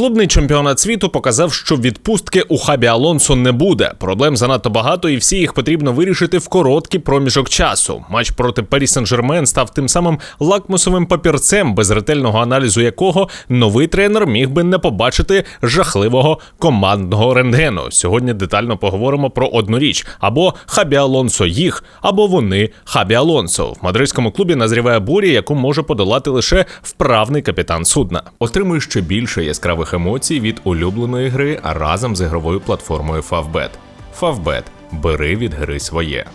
Клубний чемпіонат світу показав, що відпустки у хабі Алонсо не буде. Проблем занадто багато, і всі їх потрібно вирішити в короткий проміжок часу. Матч проти Парі Сен-Жермен став тим самим лакмусовим папірцем, без ретельного аналізу якого новий тренер міг би не побачити жахливого командного рентгену. Сьогодні детально поговоримо про одну річ: або хабі Алонсо їх, або вони хабі Алонсо. В мадридському клубі назріває буря, яку може подолати лише вправний капітан судна. Отримуй ще більше яскравих емоцій від улюбленої гри разом з ігровою платформою Favbet. Favbet. Бери від гри своє.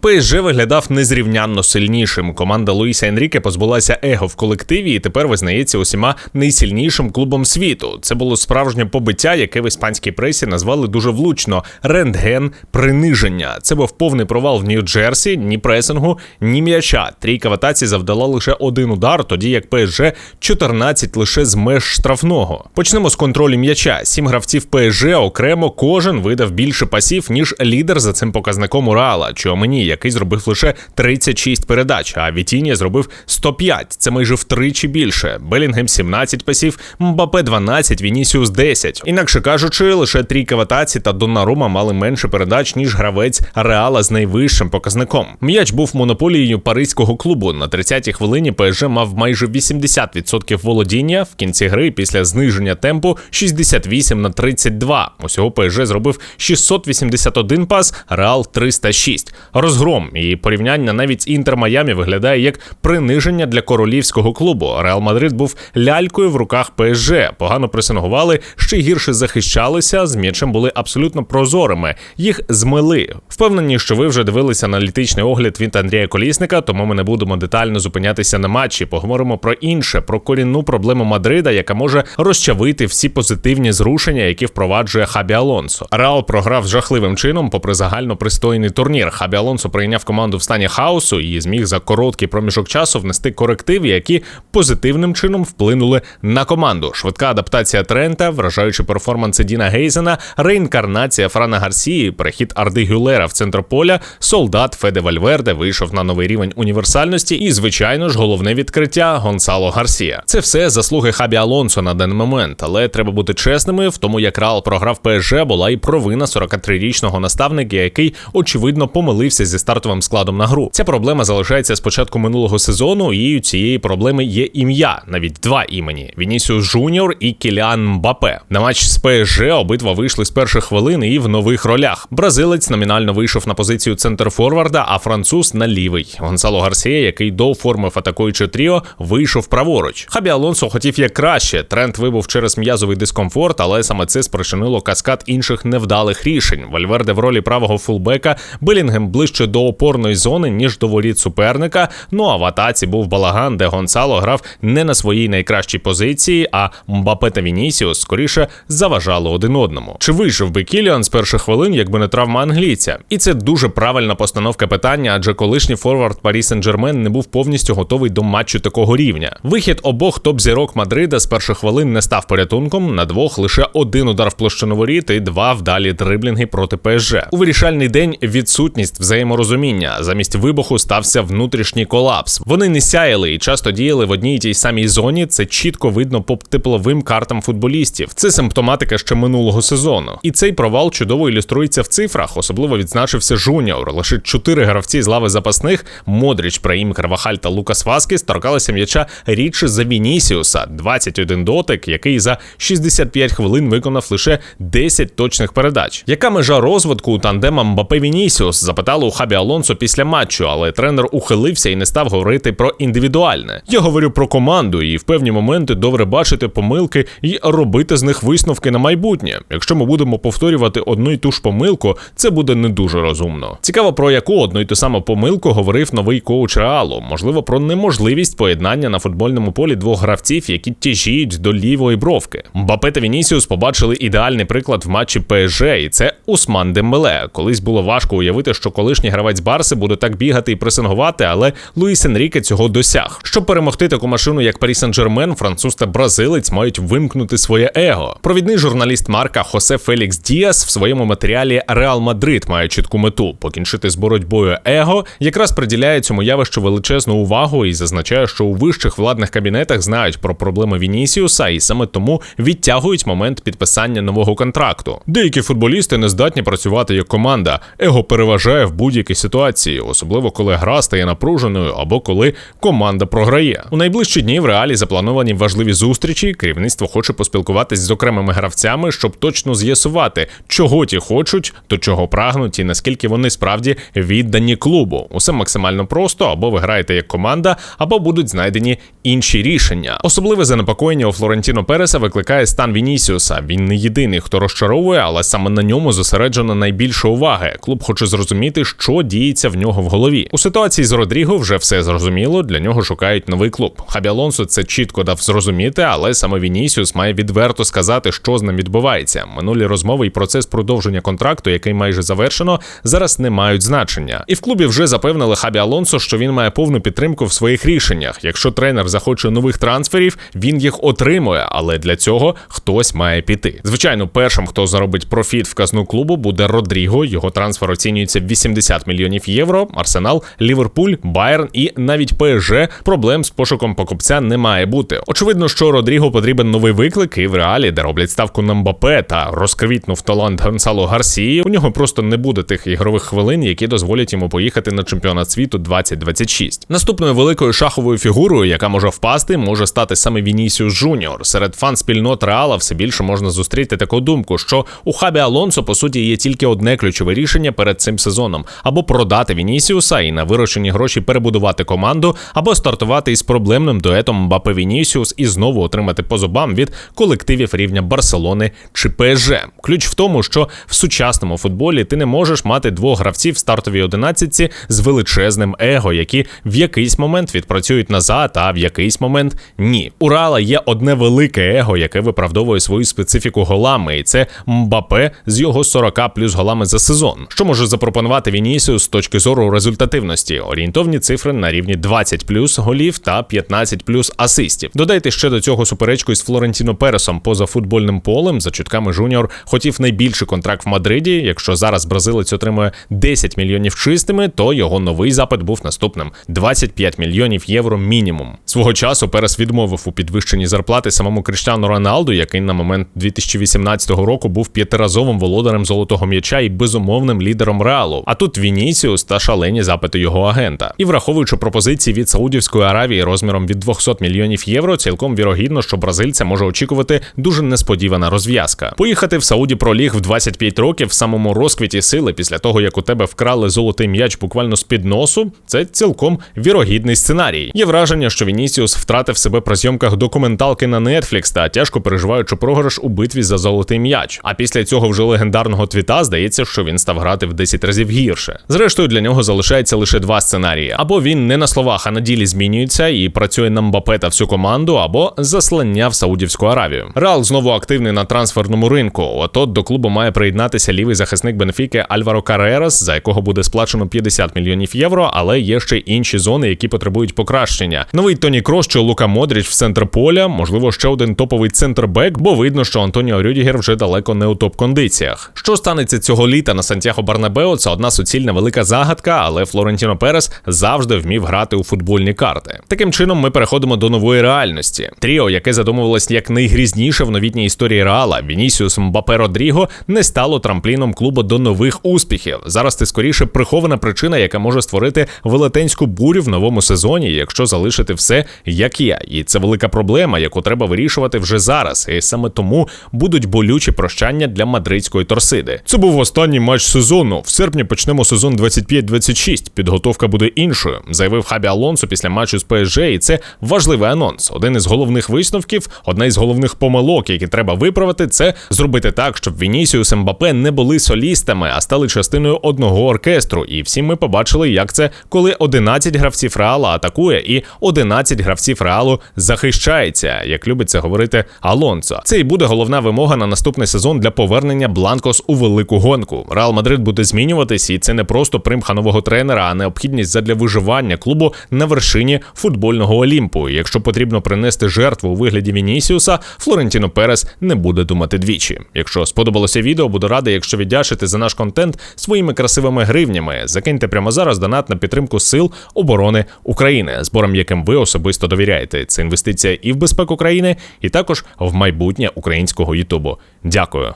ПСЖ виглядав незрівнянно сильнішим. Команда Луїса Енріке позбулася его в колективі і тепер визнається усіма найсильнішим клубом світу. Це було справжнє побиття, яке в іспанській пресі назвали дуже влучно: рентген приниження. Це був повний провал в Нью-Джерсі, ні пресингу, ні м'яча. Трійка в атаці завдала лише один удар, тоді як ПСЖ 14 лише з меж штрафного. Почнемо з контролю м'яча. Сім гравців ПСЖ окремо кожен видав більше пасів ніж лідер за цим показником Урала. Чого мені який зробив лише 36 передач, а Вітінія зробив 105. Це майже втричі більше. Белінгем 17 пасів, Мбапе 12, Вінісіус 10. Інакше кажучи, лише трійка в атаці та Доннарума мали менше передач, ніж гравець Реала з найвищим показником. М'яч був монополією паризького клубу. На 30-й хвилині ПСЖ мав майже 80% володіння. В кінці гри після зниження темпу 68 на 32. Усього ПСЖ зробив 681 пас, Реал 306. Роз розгром, і порівняння навіть інтер Майамі виглядає як приниження для королівського клубу. Реал Мадрид був лялькою в руках ПСЖ, погано пресингували, ще гірше захищалися. З м'ячем були абсолютно прозорими. Їх змили. Впевнені, що ви вже дивилися аналітичний огляд від Андрія Колісника, тому ми не будемо детально зупинятися на матчі. Поговоримо про інше, про корінну проблему Мадрида, яка може розчавити всі позитивні зрушення, які впроваджує Хабі Алонсо. Реал програв жахливим чином, попри загально пристойний турнір. Хабі Алонсо Альонсо прийняв команду в стані хаосу і зміг за короткий проміжок часу внести корективи, які позитивним чином вплинули на команду. Швидка адаптація Трента, вражаючи перформанси Діна Гейзена, реінкарнація Франа Гарсії, перехід Арди Гюлера в центр поля, солдат Феде Вальверде вийшов на новий рівень універсальності, і, звичайно ж, головне відкриття Гонсало Гарсія. Це все заслуги Хабі Алонсо на даний момент, але треба бути чесними. В тому, як Рал програв ПСЖ, була і провина 43-річного наставника, який очевидно помилився зі стартовим складом на гру. Ця проблема залишається з початку минулого сезону, і у цієї проблеми є ім'я, навіть два імені: Вінісіус Жуніор і Кіліан Мбапе. На матч з ПСЖ обидва вийшли з перших хвилин і в нових ролях. Бразилець номінально вийшов на позицію центр форварда, а француз на лівий. Гонсало Гарсія, який доформив атакуючи тріо, вийшов праворуч. Хабі Алонсо хотів як краще. Тренд вибув через м'язовий дискомфорт, але саме це спричинило каскад інших невдалих рішень. Вальверде в ролі правого фулбека, Белінгем ближче до опорної зони, ніж до воріт суперника. Ну а в атаці був балаган, де Гонсало грав не на своїй найкращій позиції, а Мбапе та Вінісіус скоріше заважали один одному. Чи вийшов би Кіліан з перших хвилин, якби не травма англійця? І це дуже правильна постановка питання, адже колишній форвард Парі Сен-Джермен не був повністю готовий до матчу такого рівня. Вихід обох топ-зірок Мадрида з перших хвилин не став порятунком. На двох лише один удар в площину воріт і два вдалі дриблінги проти ПСЖ. У вирішальний день відсутність взаєморозуміння порозуміння. Замість вибуху стався внутрішній колапс. Вони не сяяли і часто діяли в одній і тій самій зоні. Це чітко видно по тепловим картам футболістів. Це симптоматика ще минулого сезону. І цей провал чудово ілюструється в цифрах. Особливо відзначився Жуніор. Лише чотири гравці з лави запасних Модріч, Праїм Карвахаль та Лукас Васкіс торкалися м'яча рідше за Вінісіуса. 21 дотик, який за 65 хвилин виконав лише 10 точних передач. Яка межа розвитку у тандема Мбапе Вінісіус? Запитали у Хабі Алонсо після матчу, але тренер ухилився і не став говорити про індивідуальне. Я говорю про команду, і в певні моменти добре бачити помилки і робити з них висновки на майбутнє. Якщо ми будемо повторювати одну й ту ж помилку, це буде не дуже розумно. Цікаво, про яку одну й ту саму помилку говорив новий коуч Реалу. Можливо, про неможливість поєднання на футбольному полі двох гравців, які тяжіють до лівої бровки. Мбапе та Вінісіус побачили ідеальний приклад в матчі ПСЖ, і це Усман Дембеле. Колись було важко уявити, що колишній гравець Барси буде так бігати і пресингувати, але Луїс Енріке цього досяг. Щоб перемогти таку машину, як Парі Сен-Жермен, француз та бразилець мають вимкнути своє его. Провідний журналіст Марка Хосе Фелікс Діас в своєму матеріалі Реал Мадрид має чітку мету покінчити з боротьбою его, якраз приділяє цьому явищу величезну увагу і зазначає, що у вищих владних кабінетах знають про проблеми Вінісіуса, і саме тому відтягують момент підписання нового контракту. Деякі футболісти не здатні працювати як команда. Его переважає в будь-якій ситуації, особливо коли гра стає напруженою або коли команда програє. У найближчі дні в реалі заплановані важливі зустрічі. Керівництво хоче поспілкуватись з окремими гравцями, щоб точно з'ясувати, чого ті хочуть, до чого прагнуть, і наскільки вони справді віддані клубу. Усе максимально просто, або ви граєте як команда, або будуть знайдені інші рішення. Особливе занепокоєння у Флорентіно Переса викликає стан Вінісіуса. Він не єдиний, хто розчаровує, але саме на ньому зосереджено найбільше уваги. Клуб хоче зрозуміти, що діється в нього в голові. У ситуації з Родріго вже все зрозуміло. Для нього шукають новий клуб. Хабі Алонсо це чітко дав зрозуміти, але саме Вінісіус має відверто сказати, що з ним відбувається. Минулі розмови і процес продовження контракту, який майже завершено, зараз не мають значення. І в клубі вже запевнили Хабі Алонсо, що він має повну підтримку в своїх рішеннях. Якщо тренер захоче нових трансферів, він їх отримує, але для цього хтось має піти. Звичайно, першим, хто заробить профіт в казну клубу, буде Родріго. Його трансфер оцінюється в 80 мільйонів євро. Арсенал, Ліверпуль, Байерн і навіть ПСЖ проблем з пошуком покупця не має бути. Очевидно, що Родріго потрібен новий виклик, і в реалі, де роблять ставку на Мбапе та розквітнув талант Гонсало Гарсії, у нього просто не буде тих ігрових хвилин, які дозволять йому поїхати на чемпіонат світу 2026. Наступною великою шаховою фігурою, яка може впасти, може стати саме Вінісіус Жуніор. Серед фан спільнот Реала все більше можна зустріти таку думку, що у Хабі Алонсо по суті є тільки одне ключове рішення перед цим сезоном: або продати Вінісіуса і на вирощені гроші перебудувати команду, або стартувати із проблемним дуетом Мбапе Вінісіус і знову отримати по зубам від колективів рівня Барселони чи ПСЖ. Ключ в тому, що в сучасному футболі ти не можеш мати двох гравців в стартовій одинадцятці з величезним его, які в якийсь момент відпрацюють назад, а в якийсь момент ні. У Реала є одне велике его, яке виправдовує свою специфіку голами, і це Мбапе з його 40 плюс голами за сезон. Що може запропонувати Вінісіус з точки зору результативності? Орієнтовні цифри на рівні 20 плюс голів та 15 плюс асистів. Додайте ще до цього суперечку із Флорентіно Пересом поза футбольним полем. За чутками Жуніор хотів найбільший контракт в Мадриді. Якщо зараз бразилець отримує 10 мільйонів чистими, то його новий запит був наступним: 25 мільйонів євро мінімум. Свого часу Перес відмовив у підвищенні зарплати самому Криштиану Роналду, який на момент 2018 року був п'ятиразовим володарем золотого м'яча і безумовним лідером Реалу. А тут Вінісіус та шалені запити його агента. І враховуючи пропозиції від Саудівської Аравії розміром від 200 мільйонів євро, цілком вірогідно, що бразильця може очікувати дуже несподівана розв'язка. Поїхати в Сауді Проліг в 25 років в самому розквіті сили після того, як у тебе вкрали золотий м'яч буквально з під носу, це цілком вірогідний сценарій. Є враження, що Вінісіус втратив себе при зйомках документалки на Netflix та тяжко переживаючи програш у битві за золотий м'яч. А після цього вже легендарного твіта здається, що він став грати в 10 разів гірше. Зрештою, для нього залишається лише два сценарії: або він не на словах, а на ділі змінюється і працює на Мбапе та всю команду, або заслання в Саудівську Аравію. Реал знову активний на трансферному ринку. От от до клубу має приєднатися лівий захисник Бенфіки Альваро Карерас, за якого буде сплачено 50 мільйонів євро, але є ще інші зони, які потребують покращення. Новий Тоні Крос чи Лука Модріч в центр поля, можливо, ще один топовий центр-бек, бо видно, що Антоніо Рюдігер вже далеко не у топ-кондиціях. Що станеться цього літа на Сантьяго Барнабео? Це одна суцільна велика загадка, але Флорентіно Перес завжди вмів грати у футбольні карти. Таким чином, ми переходимо до нової реальності. Тріо, яке задумувалось як найгрізніше в новітній історії Реала, Вінісіус Мбапе Родріго, не стало трампліном клубу до нових успіхів. Зараз це скоріше прихована причина, яка може створити велетенську бурю в новому сезоні, якщо залишити все як є. І це велика проблема, яку треба вирішувати вже зараз. І саме тому будуть болючі прощання для мадридської торсиди. Це був останній матч сезону. В серпні почнемо сезон 25-26. Підготовка буде іншою, заявив Хабі Алонсо після матчу з ПСЖ, і це важливий анонс. Один із головних висновків, одна із головних помилок, які треба виправити, це зробити так, щоб Вінісіус Мбапе не були солістами, а стали частиною одного оркестру. І всі ми побачили, як це коли 11 гравців реала атакує, і 11 гравців реалу захищається, як любиться говорити Алонсо. Це і буде головна вимога на наступний сезон для повернення Бланкос у велику гонку. Реал Мадрид буде змінюватись, і це не просто примха нового тренера, а необхідність задля виживання клубу на вершині футбольного Олімпу. І Якщо потрібно принести жертву у вигляді Вінісіуса, Флорентіно Перес не буде думати двічі. Якщо сподобалося відео, буду радий, якщо віддячите за наш контент своїми красивими гривнями. Закиньте прямо зараз донат на підтримку сил оборони України, зборам яким ви особисто довіряєте. Це інвестиція і в безпеку країни, і також в майбутнє українського Ютубу. Дякую.